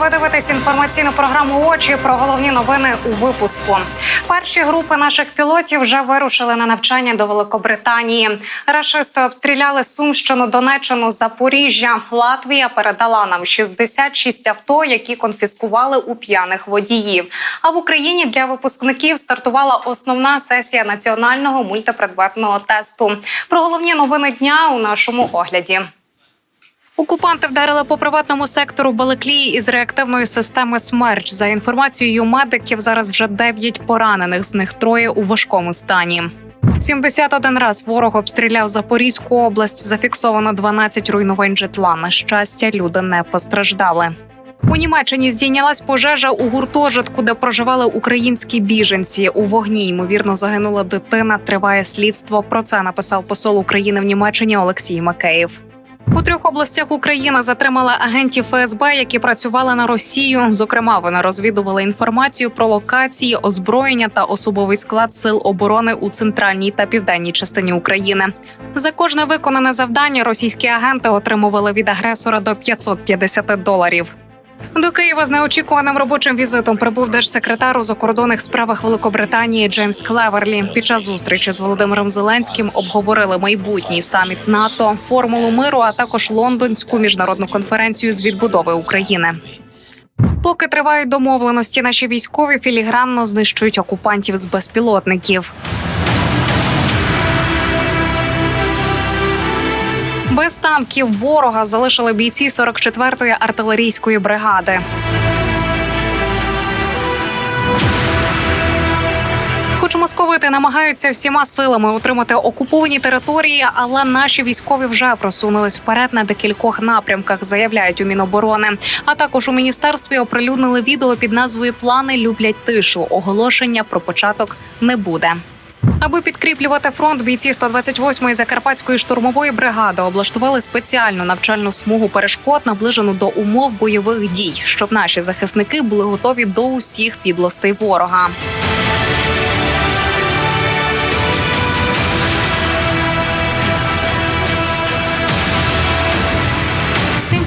Ви дивитесь інформаційну програму очі про головні новини у випуску. Перші групи наших пілотів вже вирушили на навчання до Великобританії. Рашисти обстріляли Сумщину, Донеччину, Запоріжжя. Латвія передала нам 66 авто, які конфіскували у п'яних водіїв. А в Україні для випускників стартувала основна сесія національного мультипредметного тесту. Про головні новини дня у нашому огляді. Окупанти вдарили по приватному сектору Балаклії із реактивної системи «Смерч». За інформацією медиків, зараз вже 9 поранених, з них троє у важкому стані. 71 раз ворог обстріляв Запорізьку область. Зафіксовано 12 руйнувань житла. На щастя, люди не постраждали. У Німеччині здійнялась пожежа у гуртожитку, де проживали українські біженці. У вогні ймовірно загинула дитина. Триває слідство. Про це написав посол України в Німеччині Олексій Макеєв. У трьох областях України затримала агентів ФСБ, які працювали на Росію. Зокрема, вони розвідували інформацію про локації, озброєння та особовий склад сил оборони у центральній та південній частині України. За кожне виконане завдання російські агенти отримували від агресора до 550 доларів. До Києва з неочікуваним робочим візитом прибув держсекретар у закордонних справах Великобританії Джеймс Клеверлі. Під час зустрічі з Володимиром Зеленським обговорили майбутній саміт НАТО, формулу миру, а також лондонську міжнародну конференцію з відбудови України. Поки тривають домовленості, наші військові філігранно знищують окупантів з безпілотників. Без танків ворога залишили бійці 44-ї артилерійської бригади. Хоч московити намагаються всіма силами утримати окуповані території, але наші військові вже просунулись вперед на декількох напрямках, заявляють у Міноборони. А також у міністерстві оприлюднили відео під назвою Плани люблять тишу. Оголошення про початок не буде. Аби підкріплювати фронт, бійці 128-ї закарпатської штурмової бригади облаштували спеціальну навчальну смугу перешкод, наближену до умов бойових дій, щоб наші захисники були готові до усіх підлостей ворога.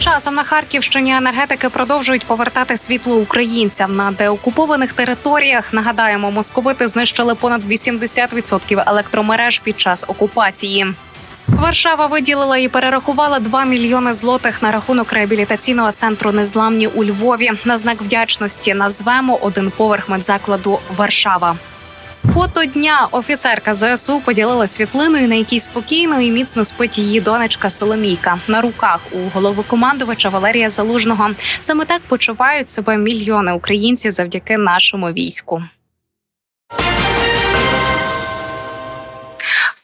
Часом на Харківщині енергетики продовжують повертати світло українцям на деокупованих територіях. Нагадаємо, московити знищили понад 80% електромереж під час окупації. Варшава виділила і перерахувала 2 мільйони злотих на рахунок реабілітаційного центру незламні у Львові. На знак вдячності назвемо один поверх медзакладу Варшава. Фото дня офіцерка ЗСУ поділила світлиною, на якій спокійно і міцно спить її донечка Соломійка на руках у головокомандувача Валерія Залужного. Саме так почувають себе мільйони українців завдяки нашому війську.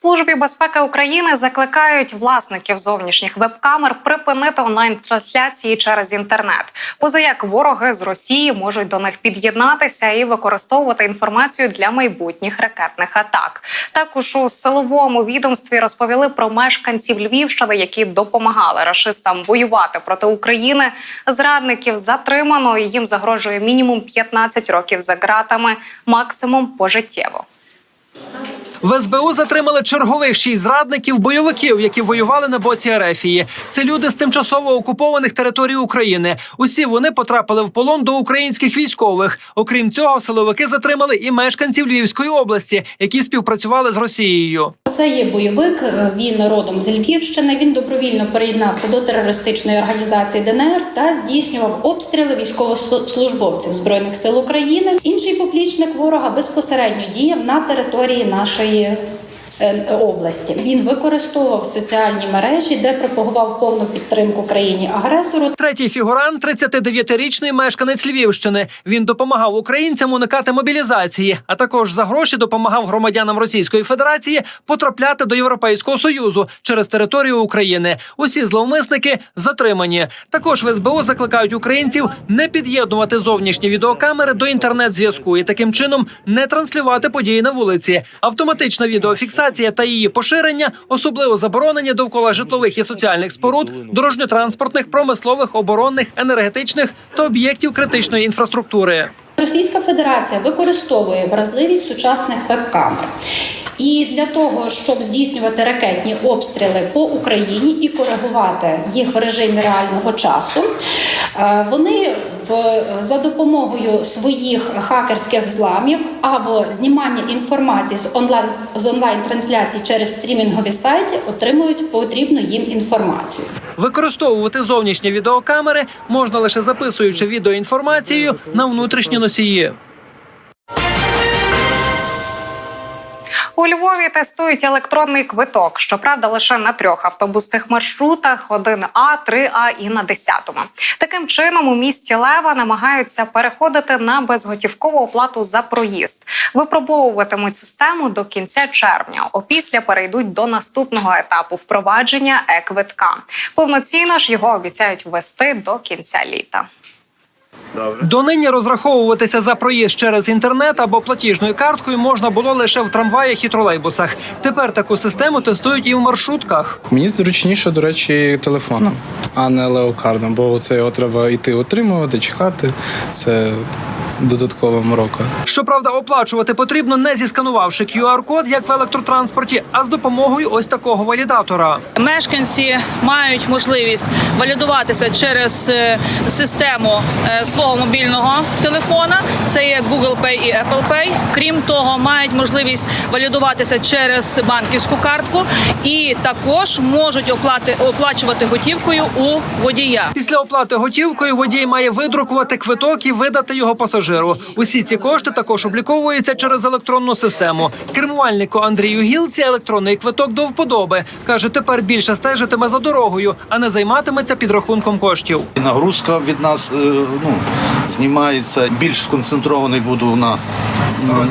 Службі безпеки України закликають власників зовнішніх веб-камер припинити онлайн-трансляції через інтернет. Позаяк вороги з Росії можуть до них під'єднатися і використовувати інформацію для майбутніх ракетних атак. Також у силовому відомстві розповіли про мешканців Львівщини, які допомагали рашистам воювати проти України. Зрадників затримано і їм загрожує мінімум 15 років за ґратами, максимум пожиттєво. В СБУ затримали чергових шість зрадників бойовиків, які воювали на боці Ерефії. Це люди з тимчасово окупованих територій України. Усі вони потрапили в полон до українських військових. Окрім цього, силовики затримали і мешканців Львівської області, які співпрацювали з Росією. Це є бойовик. е, Він родом з Львівщини. Він добровільно приєднався до терористичної організації ДНР та здійснював обстріли військовослужбовців збройних сил України. Інший поплічник ворога безпосередньо діяв на території нашої. Е, Області він використовував соціальні мережі, де пропагував повну підтримку країні агресору. Третій фігурант 39-річний мешканець Львівщини. Він допомагав українцям уникати мобілізації, а також за гроші допомагав громадянам Російської Федерації потрапляти до Європейського союзу через територію України. Усі зловмисники затримані. Також в СБУ закликають українців не під'єднувати зовнішні відеокамери до інтернет-зв'язку і таким чином не транслювати події на вулиці. Автоматична відеофіксація та її поширення особливо заборонені довкола житлових і соціальних споруд, дорожньо-транспортних, промислових, оборонних, енергетичних та об'єктів критичної інфраструктури. Російська Федерація використовує вразливість сучасних веб-камер. І для того, щоб здійснювати ракетні обстріли по Україні і коригувати їх в режимі реального часу, Е, Вони в, за допомогою своїх хакерських зламів або знімання інформації з онлайн з онлайн трансляцій через стрімінгові сайти отримують потрібну їм інформацію. Використовувати зовнішні відеокамери можна лише записуючи відеоінформацію на внутрішні носії. У Львові тестують електронний квиток. Щоправда, лише на трьох автобусних маршрутах: 1А, 3А і на 10-му. Таким чином, у місті Лева намагаються переходити на безготівкову оплату за проїзд. Випробовуватимуть систему до кінця червня. Опісля перейдуть до наступного етапу впровадження е-квитка. Повноцінно ж його обіцяють ввести до кінця літа. Донині розраховуватися за проїзд через інтернет або платіжною карткою можна було лише в трамваях і тролейбусах. Тепер таку систему тестують і в маршрутках. Мені зручніше, до речі, телефоном, а не леокардом, бо це його треба йти отримувати, чекати. Це додаткова морока. Щоправда, оплачувати потрібно не зісканувавши QR-код, як в електротранспорті, а з допомогою ось такого валідатора. Мешканці мають можливість валідуватися через е, систему е, свого мобільного телефона. Це є Google Pay і Apple Pay. Крім того, мають можливість валідуватися через банківську картку і також можуть оплати оплачувати готівкою у водія. Після оплати готівкою водій має видрукувати квиток і видати його пасажиру. Усі ці кошти також обліковуються через електронну систему. Кермувальнику Андрію Гілці електронний квиток до вподоби каже, тепер більше стежитиме за дорогою, а не займатиметься підрахунком коштів. Нагрузка від нас е, ну, знімається. Більш сконцентрований буду на,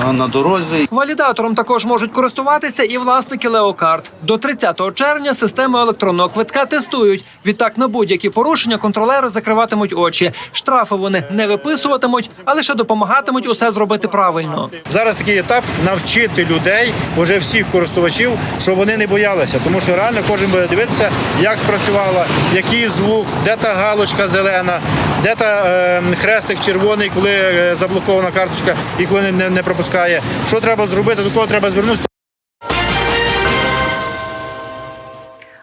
на, на дорозі. Валідатором також можуть користуватися і власники леокарт. До 30 червня систему електронного квитка тестують. Відтак на будь-які порушення контролери закриватимуть очі. Штрафи вони не виписуватимуть, а лише допомагатимуть усе зробити правильно. Зараз такий етап навчити людей, уже всіх користувачів, щоб вони не боялися, тому що реально кожен буде дивитися, як спрацювала, який звук, де та галочка зелена, де та е, хрестик червоний, коли е, заблокована карточка і коли не, не пропускає. Що треба зробити, до кого треба звернутися.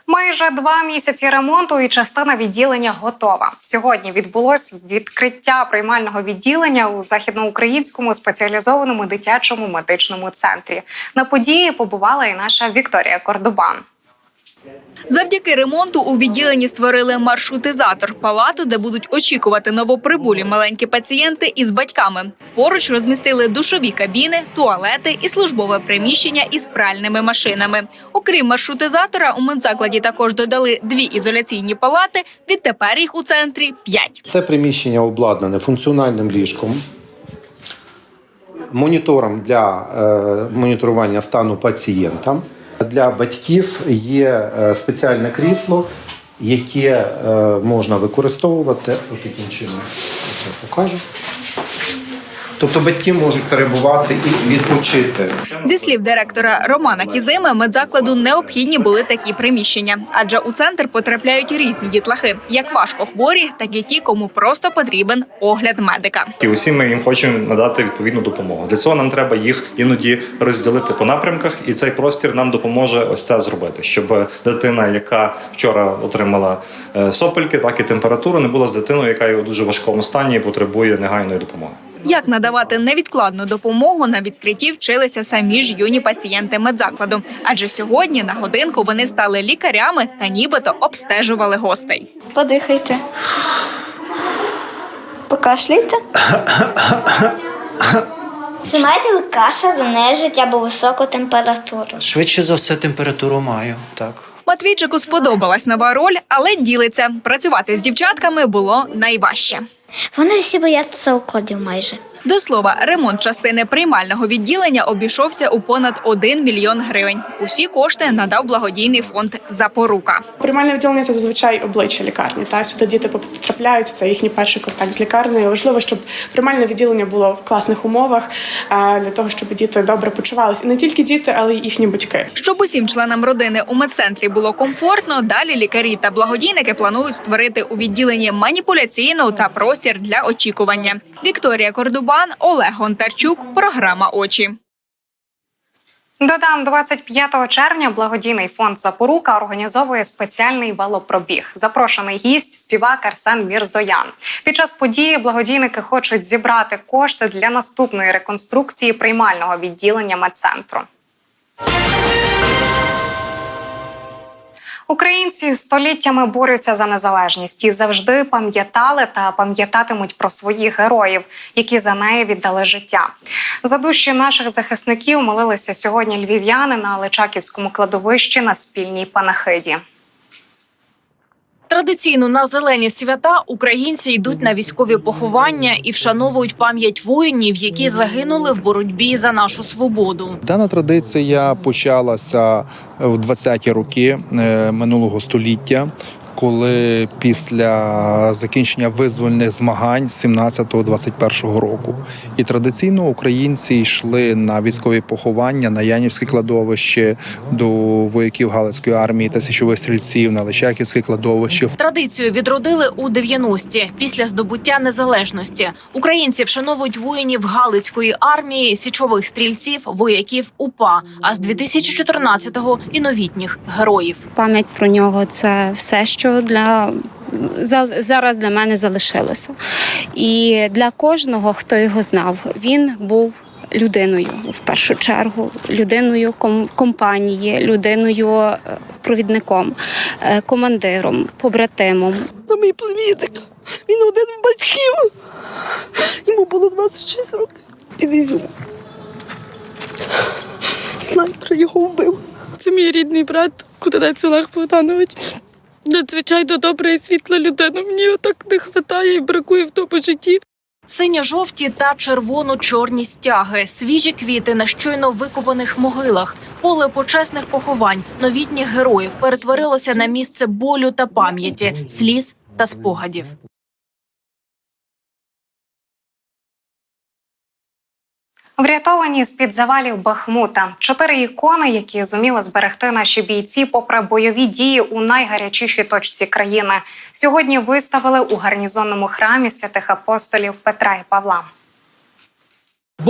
Майже два місяці ремонту і частина відділення готова. Сьогодні відбулось відкриття приймального відділення у західноукраїнському спеціалізованому дитячому медичному центрі. На події побувала і наша Вікторія Кордобан. Завдяки ремонту у відділенні створили маршрутизатор палату, де будуть очікувати новоприбулі маленькі пацієнти із батьками. Поруч розмістили душові кабіни, туалети і службове приміщення із пральними машинами. Окрім маршрутизатора, у медзакладі також додали дві ізоляційні палати. Відтепер їх у центрі п'ять. Це приміщення обладнане функціональним ліжком, монітором для е, моніторування стану пацієнта. Для батьків є е, спеціальне крісло, яке е, можна використовувати. От таким чином я покажу. Тобто батьки можуть перебувати і відпочити. Зі слів директора Романа Кізима, медзакладу необхідні були такі приміщення, адже у центр потрапляють різні дітлахи, як важкохворі, так і ті, кому просто потрібен огляд медика. І усі ми їм хочемо надати відповідну допомогу. Для цього нам треба їх іноді розділити по напрямках, і цей простір нам допоможе ось це зробити, щоб дитина, яка вчора отримала е, сопельки, так і температуру, не була з дитиною, яка є у дуже важкому стані і потребує негайної допомоги. Як надавати невідкладну допомогу на відкритті вчилися самі ж юні пацієнти медзакладу, адже сьогодні на годинку вони стали лікарями та нібито обстежували гостей. Подихайте. Покашляйте. Чи маєте ви кашель, нежить або високу температуру? Швидше за все, температуру маю. Так. Матвійчику сподобалась нова роль, але ділиться. Працювати з дівчатками було найважче. Вони всі бояться уколів майже. До слова, ремонт частини приймального відділення обійшовся у понад 1 мільйон гривень. Усі кошти надав благодійний фонд Запорука. Приймальне відділення це зазвичай обличчя лікарні. Та сюди діти потрапляють. Це їхній перший контакт з лікарнею. Важливо, щоб приймальне відділення було в класних умовах е, для того, щоб діти добре почувалися. І не тільки діти, але й їхні батьки. Щоб усім членам родини у медцентрі було комфортно, далі лікарі та благодійники планують створити у відділенні маніпуляційну та простір для очікування. Вікторія Кордубан, Олег Гонтарчук, програма Очі. Додам 25 червня благодійний фонд Запорука організовує спеціальний велопробіг. Запрошений гість співак Арсен Мірзоян. Під час події благодійники хочуть зібрати кошти для наступної реконструкції приймального відділення медцентру. Українці століттями борються за незалежність і завжди пам'ятали та пам'ятатимуть про своїх героїв, які за неї віддали життя. За душі наших захисників молилися сьогодні львів'яни на Личаківському кладовищі на спільній панахиді. Традиційно на зелені свята українці йдуть на військові поховання і вшановують пам'ять воїнів, які загинули в боротьбі за нашу свободу. Дана традиція почалася в 20-ті роки е, минулого століття, коли після закінчення визвольних змагань 17-21 року. І традиційно українці йшли на військові поховання на Янівське кладовище до вояків Галицької армії та січових стрільців на Личаківське кладовище. Традицію відродили у 90-ті, після здобуття незалежності. Українці вшановують воїнів Галицької армії, січових стрільців, вояків УПА. А з 2014-го – і новітніх героїв. Пам'ять про нього це все, що для зараз для мене залишилося. І для кожного, хто його знав, він був. Людиною в першу чергу, людиною компанії, людиною е, провідником, е, командиром, побратимом. Це мій племінник. Він один з батьків. Йому було 26 років. Під. Снайпер його вбив. Це мій рідний брат, Кутанець Олег Богданович. Надзвичайно добра і світла людина. Мені отак не вистачає і бракує в тому житті. Синьо-жовті та червоно-чорні стяги, свіжі квіти на щойно викопаних могилах, поле почесних поховань, новітніх героїв перетворилося на місце болю та пам'яті, сліз та спогадів. Врятовані з під завалів Бахмута чотири ікони, які зуміли зберегти наші бійці, попри бойові дії у найгарячішій точці країни. Сьогодні виставили у гарнізонному храмі святих апостолів Петра і Павла.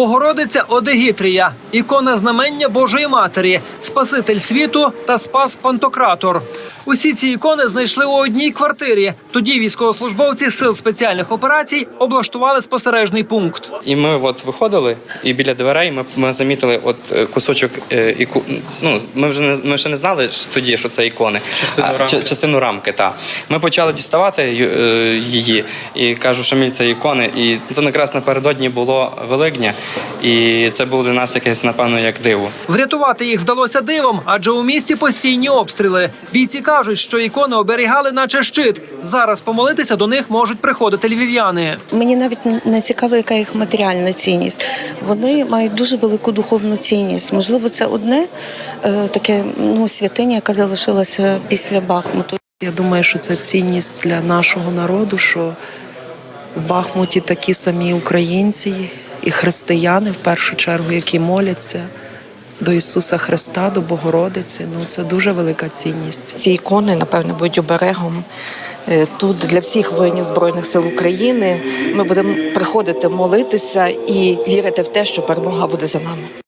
Богородиця Одегітрія, ікона знамення Божої Матері, Спаситель світу та Спас Пантократор. Усі ці ікони знайшли у одній квартирі. Тоді військовослужбовці сил спеціальних операцій облаштували спостережний пункт. І ми от виходили, і біля дверей ми, ми замітили от е, кусочок е, іку. Ну ми вже не ми ще не знали тоді, що це ікони. Частину А, рамки. ча- частину рамки. Та ми почали діставати е, її, і кажу, що міль це ікони. І то якраз напередодні було Великдня, і це було для нас якесь, напевно, як диво. Врятувати їх вдалося дивом, адже у місті постійні обстріли. Бійці кажуть, що ікони оберігали, наче щит. Зараз помолитися до них можуть приходити львів'яни. Мені навіть не цікаво, яка їх матеріальна цінність. Вони мають дуже велику духовну цінність. Можливо, це одне е, таке ну, святиня, яка залишилася після Бахмуту. Я думаю, що це цінність для нашого народу, що в Бахмуті такі самі українці і християни, в першу чергу, які моляться до Ісуса Христа, до Богородиці. Ну це дуже велика цінність. Ці ікони, напевно, будуть оберегом е, тут для всіх воїнів збройних сил України. Ми будемо приходити молитися і вірити в те, що перемога буде за нами.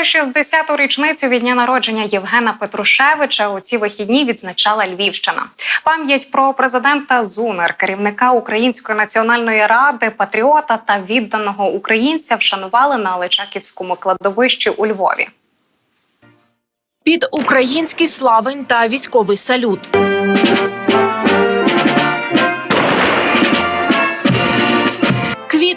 160-ту річницю від дня народження Євгена Петрушевича у ці вихідні відзначала Львівщина. Пам'ять про президента ЗУНР, керівника Української національної ради, патріота та відданого українця вшанували на Личаківському кладовищі у Львові. Під український славень та військовий салют.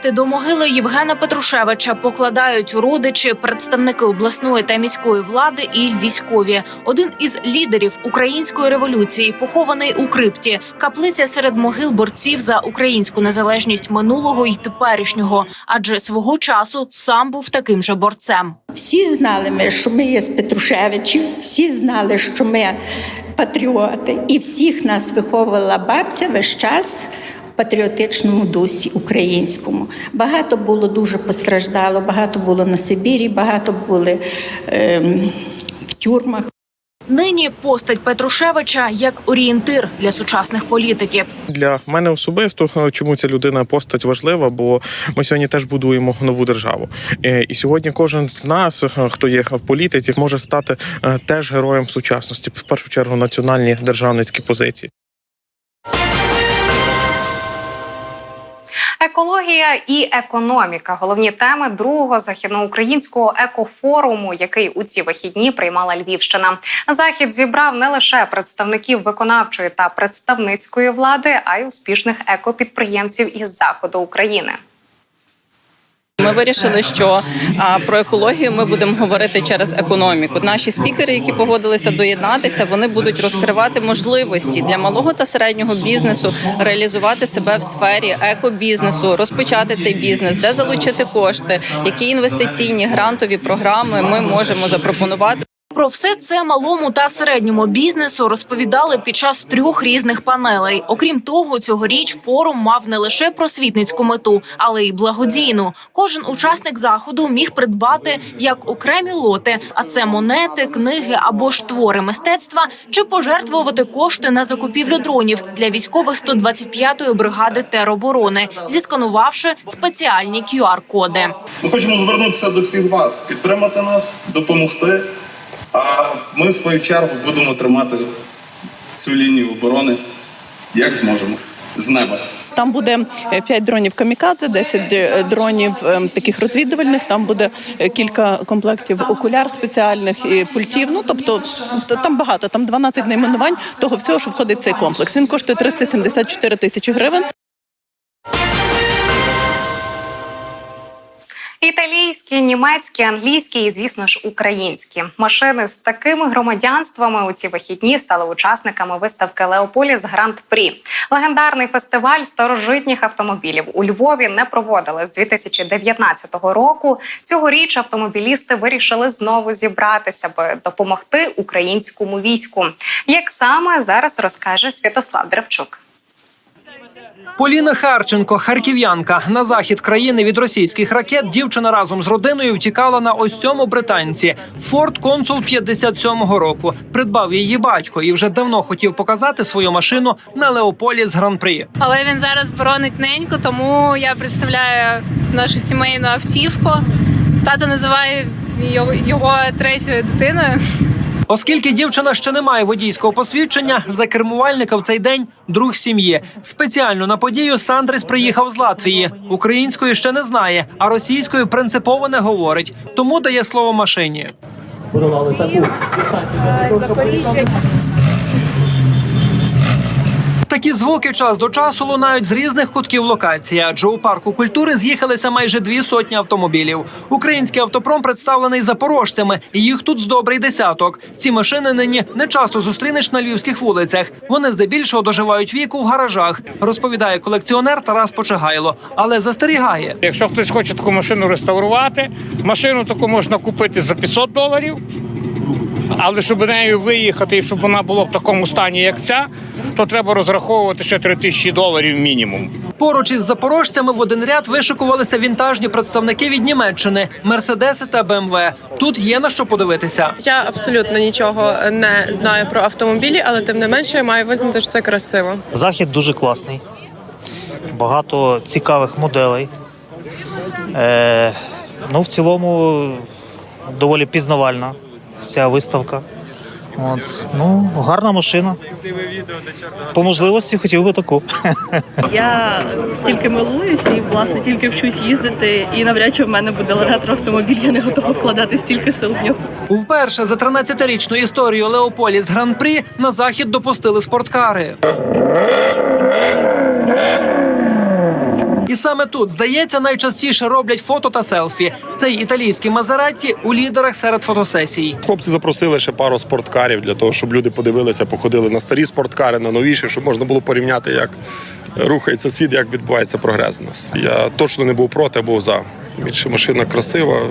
Квіти до могили Євгена Петрушевича покладають родичі, представники обласної та міської влади і військові. Один із лідерів української революції похований у крипті. Каплиця серед могил борців за українську незалежність минулого і теперішнього, адже свого часу сам був таким же борцем. Всі знали ми, що ми є з Петрушевичів, всі знали, що ми патріоти, і всіх нас виховувала бабця весь час патріотичному дусі українському. Багато було дуже постраждало, багато було на Сибірі, багато були ем, в тюрмах. Нині постать Петрушевича як орієнтир для сучасних політиків. Для мене особисто е, чому ця людина постать важлива, бо ми сьогодні теж будуємо нову державу. Е, І сьогодні кожен з нас, е, хто є в політиці, може стати е, теж героєм сучасності, в першу чергу національні державницькі позиції. Екологія і економіка головні теми другого західноукраїнського екофоруму, який у ці вихідні приймала Львівщина. Захід зібрав не лише представників виконавчої та представницької влади, а й успішних екопідприємців із заходу України. Ми вирішили, що про екологію ми будемо говорити через економіку. Наші спікери, які погодилися доєднатися, вони будуть розкривати можливості для малого та середнього бізнесу реалізувати себе в сфері екобізнесу, розпочати цей бізнес, де залучити кошти, які інвестиційні грантові програми ми можемо запропонувати. Про все це малому та середньому бізнесу розповідали під час трьох різних панелей. Окрім того, цьогоріч форум мав не лише просвітницьку мету, але й благодійну. Кожен учасник заходу міг придбати як окремі лоти, а це монети, книги або ж твори мистецтва, чи пожертвувати кошти на закупівлю дронів для військових 125-ї бригади тероборони, зісканувавши спеціальні QR-коди. Ми хочемо звернутися до всіх вас, підтримати нас, допомогти. А ми, в свою чергу, будемо тримати цю лінію оборони як зможемо з неба. Там буде 5 дронів камікадзе, 10 дронів ем, таких розвідувальних. Там буде е, кілька комплектів окуляр спеціальних і пультів. Ну тобто там багато, там 12 найменувань того всього, що входить в цей комплекс. Він коштує 374 тисячі гривень. Італійські, німецькі, англійські і, звісно ж, українські машини з такими громадянствами у ці вихідні стали учасниками виставки Леополіс Гранд Прі. Легендарний фестиваль старожитніх автомобілів у Львові не проводили з 2019 року. Цьогоріч автомобілісти вирішили знову зібратися, аби допомогти українському війську. Як саме зараз розкаже Святослав Древчук. Поліна Харченко, харків'янка. На захід країни від російських ракет дівчина разом з родиною втікала на ось цьому британці. Форд Консул 57-го року. Придбав її батько і вже давно хотів показати свою машину на Леополіс Гран-прі. Але він зараз боронить неньку, тому я представляю нашу сімейну автівку. Тато називає його, його третьою дитиною. Оскільки дівчина ще не має водійського посвідчення, за кермувальника в цей день друг сім'ї. Спеціально на подію Сандрис приїхав з Латвії. Української ще не знає, а російською принципово не говорить. Тому дає слово машині. Такі звуки час до часу лунають з різних кутків локації, адже у парку культури з'їхалися майже дві сотні автомобілів. Український автопром представлений запорожцями, і їх тут з добрий десяток. Ці машини нині не часто зустрінеш на львівських вулицях. Вони здебільшого доживають віку в гаражах, розповідає колекціонер Тарас Почегайло, але застерігає. Якщо хтось хоче таку машину реставрувати, машину таку можна купити за 500 доларів. Але щоб нею виїхати і щоб вона була в такому стані, як ця, то треба розраховувати ще 3 тисячі доларів мінімум. Поруч із запорожцями в один ряд вишикувалися вінтажні представники від Німеччини Мерседеси та БМВ. Тут є на що подивитися. Я абсолютно нічого не знаю про автомобілі, але тим не менше я маю визнати, що це красиво. Захід дуже класний, багато цікавих моделей. Е, ну, в цілому доволі пізнавальна ця виставка. От, ну, гарна машина. По можливості хотів би таку. Я тільки милуюсь і власне тільки вчусь їздити. І навряд чи в мене буде ретроавтомобіль. Я не готова вкладати стільки сил в нього. Вперше за 13-річну історію Леополіс Гран-прі на захід допустили спорткари. І саме тут, здається, найчастіше роблять фото та селфі. Цей італійський Мазератті у лідерах серед фотосесій. Хлопці запросили ще пару спорткарів для того, щоб люди подивилися, походили на старі спорткари, на новіші, щоб можна було порівняти, як рухається світ, як відбувається прогрес нас. Я точно не був проти, був за. Більше машина красива,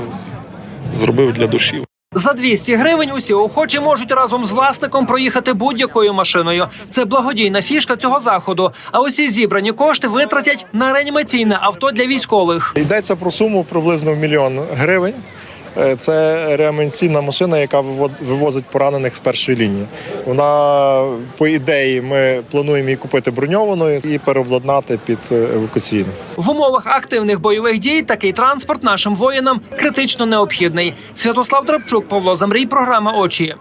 зробив для душі. За 200 гривень усі охочі можуть разом з власником проїхати будь-якою машиною. Це благодійна фішка цього заходу. А усі зібрані кошти витратять на реанімаційне авто для військових. Йдеться про суму приблизно в мільйон гривень. Е, Це реанімаційна машина, яка виво- вивозить поранених з першої лінії. Вона, по ідеї, ми плануємо її купити броньованою і переобладнати під е, евакуаційну. В умовах активних бойових дій такий транспорт нашим воїнам критично необхідний. Святослав Драбчук, Павло Замрій, програма Очі.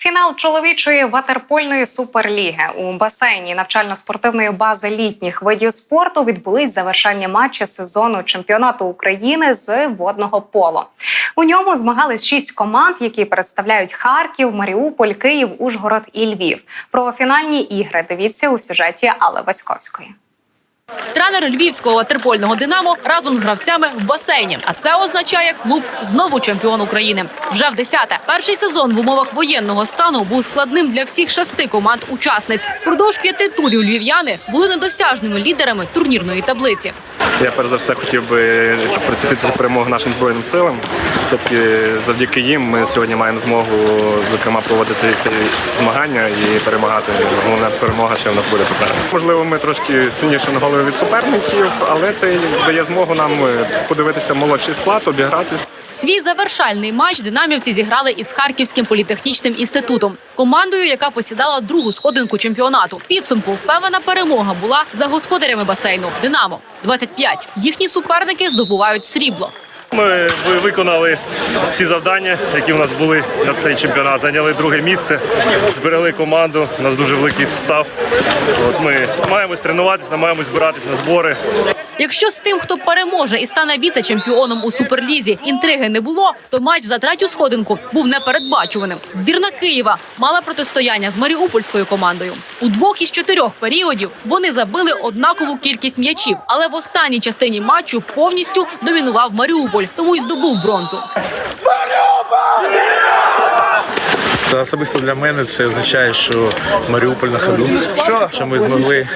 Фінал чоловічої ватерпольної суперліги у басейні навчально-спортивної бази літніх видів спорту відбулись завершальні матчі сезону чемпіонату України з водного поло. У ньому змагались шість команд, які представляють Харків, Маріуполь, Київ, Ужгород і Львів. Про фінальні ігри дивіться у сюжеті Алли Васьковської. Тренер львівського ватерпольного Динамо разом з гравцями в басейні. А це означає клуб знову чемпіон України. Вже в десяте. Перший сезон в умовах воєнного стану був складним для всіх шести команд-учасниць. Продовж п'яти турів львів'яни були недосяжними лідерами турнірної таблиці. Я перш за все хотів би присвятити цю перемогу нашим збройним силам. Все-таки завдяки їм ми сьогодні маємо змогу, зокрема, проводити ці змагання і перемагати. Головна перемога ще в нас буде попереду. Можливо, ми трошки сильніше на голову від суперників, але це дає змогу нам подивитися молодший склад, обігратись. Свій завершальний матч динамівці зіграли із Харківським політехнічним інститутом, командою, яка посідала другу сходинку чемпіонату. Підсумку впевнена перемога була за господарями басейну Динамо 25. Їхні суперники здобувають срібло. Ми виконали всі завдання, які в нас були на цей чемпіонат. Зайняли друге місце, зберегли команду. У нас дуже великий состав. От ми маємось тренуватися, маємось збиратись на збори. Якщо з тим, хто переможе і стане віце-чемпіоном у суперлізі, інтриги не було, то матч за третю сходинку був непередбачуваним. Збірна Києва мала протистояння з маріупольською командою. У двох із чотирьох періодів вони забили однакову кількість м'ячів, але в останній частині матчу повністю домінував Маріуполь, тому й здобув бронзу. Та особисто для мене це означає, що Маріуполь на ходу, що ми змогли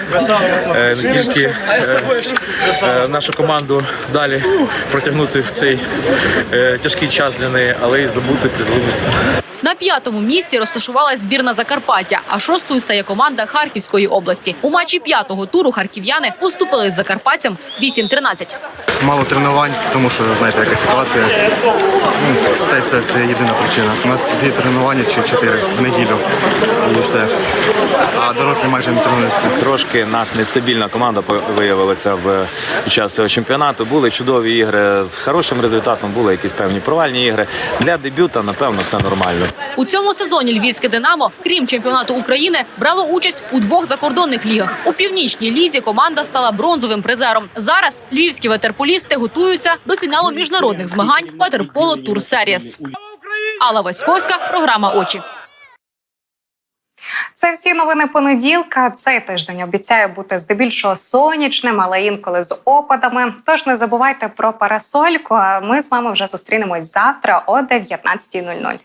е, не тільки е, е, нашу команду далі протягнути в цей е, тяжкий час для неї, але й здобути призове місце. На п'ятому місці розташувалась збірна Закарпаття, а шостою стає команда Харківської області. У матчі п'ятого туру харків'яни поступили з закарпатцям 8-13. Мало тренувань, тому що знаєте, яка ситуація. Ну, Та й все це єдина причина. У нас дві тренування чи чотири в неділю і все. А дорослі майже не тренуються. Трошки нас нестабільна команда виявилася в під час цього чемпіонату. Були чудові ігри з хорошим результатом, були якісь певні провальні ігри. Для дебюта, напевно, це нормально. У цьому сезоні львівське Динамо, крім чемпіонату України, брало участь у двох закордонних лігах. У північній лізі команда стала бронзовим призером. Зараз львівські футболісти готуються до фіналу міжнародних змагань Патерполо Тур Серіс. Алла Васьковська, програма очі. Це всі новини понеділка. Цей тиждень обіцяє бути здебільшого сонячним, але інколи з опадами. Тож не забувайте про парасольку. А ми з вами вже зустрінемось завтра о 19.00.